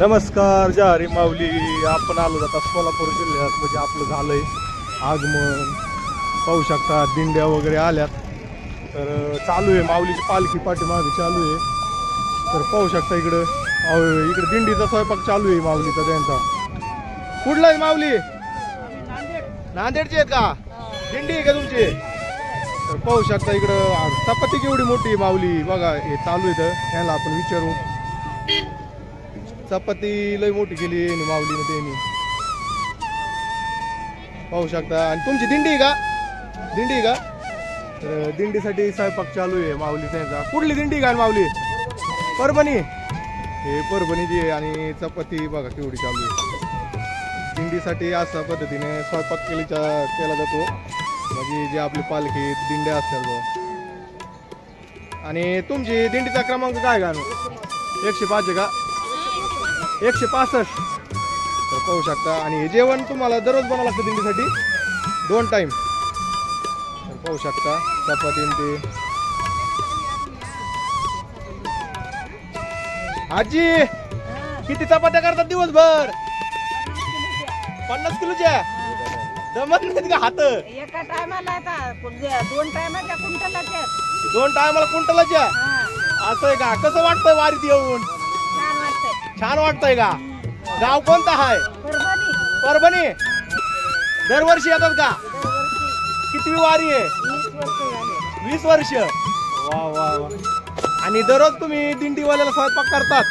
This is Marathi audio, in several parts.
नमस्कार जहारी माऊली. आपण आलो आता सोलापूर जिल्ह्यात. म्हणजे आपलं झालंय आगमन. पाहू शकता दिंड्या वगैरे आल्यात. तर चालू आहे. माऊलीची पालखी पाठीमागे चालू आहे. तर पाहू शकता इकडं. अहो, इकडे दिंडीचा स्वयंपाक चालू आहे माऊलीचा त्यांचा. कुठला आहे माऊली? नांदेडची आहेत का? दिंडी आहे का तुमची? तर पाहू शकता इकडं. आ, चपाती केवढी मोठी आहे माऊली. बघा हे चालू आहे तर ह्याला आपण विचारू. चपाती लय मोठी केली आणि माऊलीने त्यांनी. पाहू शकता. आणि तुमची दिंडी का? दिंडी का? तर दिंडीसाठी स्वयंपाक चालू आहे माऊली त्यांचा कुठली दिंडी का माऊली? परभणी. हे परभणीची आहे आणि चपाती बघा केवढी चालू आहे. दिंडीसाठी अशा पद्धतीने स्वयंपाक केली केला जातो. म्हणजे जे आपली पालखी दिंड्या असतात बुवा. आणि तुमची दिंडीचा क्रमांक काय का? एकशे पाच आहे का? एकशे पासष्ट. तर पाहू शकता. आणि हे जेवण तुम्हाला दररोज बनावं लागतं दिंडीसाठी. दोन टाईम तर पाहू शकता. चपाती ते. आजी किती चपात्या करतात दिवसभर? पन्नास किलोच्या? जमत नाहीत का हात? एका टायमाला आता दोन टायमाच्या कुंटलाच्या. दोन टायमाला कुंटलाच्या? असं आहे का? कसं वाटतंय वारीत येऊन? छान वाटतंय का? गाव कोणतं आहे परभणी. दरवर्षी येतात का? कितवी वारी आहे? वीस वर्ष वा वा वा. आणि दररोज तुम्ही दिंडीवाल्याला स्वयंपाक करतात.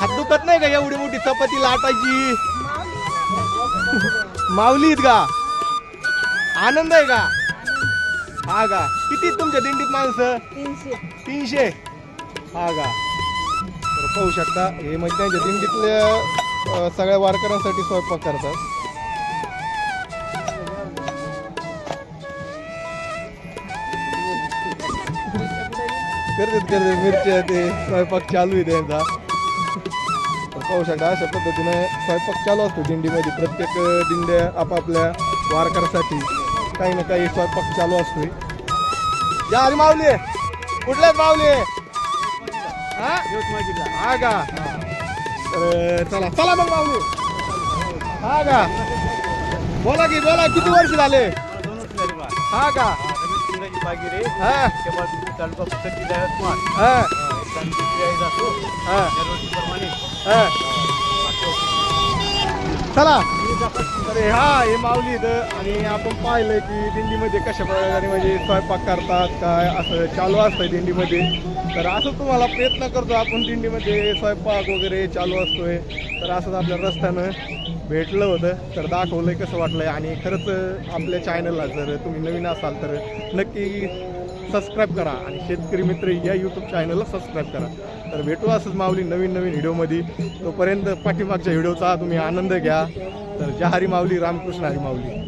हात दुखत नाही का एवढी मोठी चपाती लाटायची? माऊली आहेत का? आनंद आहे का? हा का? किती तुमच्या दिंडीत माणसं? तीनशे. तीनशे. हा का? तर पाहू शकता. हे माहिती नाही दिंडीतल्या सगळ्या वारकऱ्यांसाठी स्वयंपाक करतात. करतात करतात मिरच्या ते स्वयंपाक चालू आहे त्यांचा पाहू शकता अशा पद्धतीने स्वयंपाक चालू असतो दिंडीमध्ये. प्रत्येक दिंड्या आपापल्या वारकऱ्यासाठी काही ना काही स्वयंपाक चालू असतोय. या अरे माऊली कुठल्याच माऊली? हा हा का तर चला चला मग माऊली. हा का बोला की बोला किती वर्ष झाले? हा का हा. हा. हा. हा. चला. अरे हा हे माऊली इथं. आणि आपण पाहिलंय की दिंडीमध्ये कशा प्रकारे म्हणजे स्वयंपाक करतात काय असं चालू असतंय दिंडीमध्ये? तर असं तुम्हाला प्रयत्न करतो आपण दिंडीमध्ये स्वयंपाक वगैरे चालू असतोय. तर असंच आपल्या रस्त्यानं भेटलं होतं तर दाखवलंय कसं वाटलंय. आणि खरंच आपल्या चॅनलला जर तुम्ही नवीन असाल तर नक्की सबस्क्राईब करा. आणि शेतकरी मित्र या यूट्यूब चॅनलला सबस्क्राईब करा. तर भेटू असंच माऊली नवीन नवीन व्हिडिओमध्ये. तोपर्यंत पाठीमागच्या व्हिडिओचा तुम्ही आनंद घ्या. तर जहारी माऊली रामकृष्ण हरी माऊली.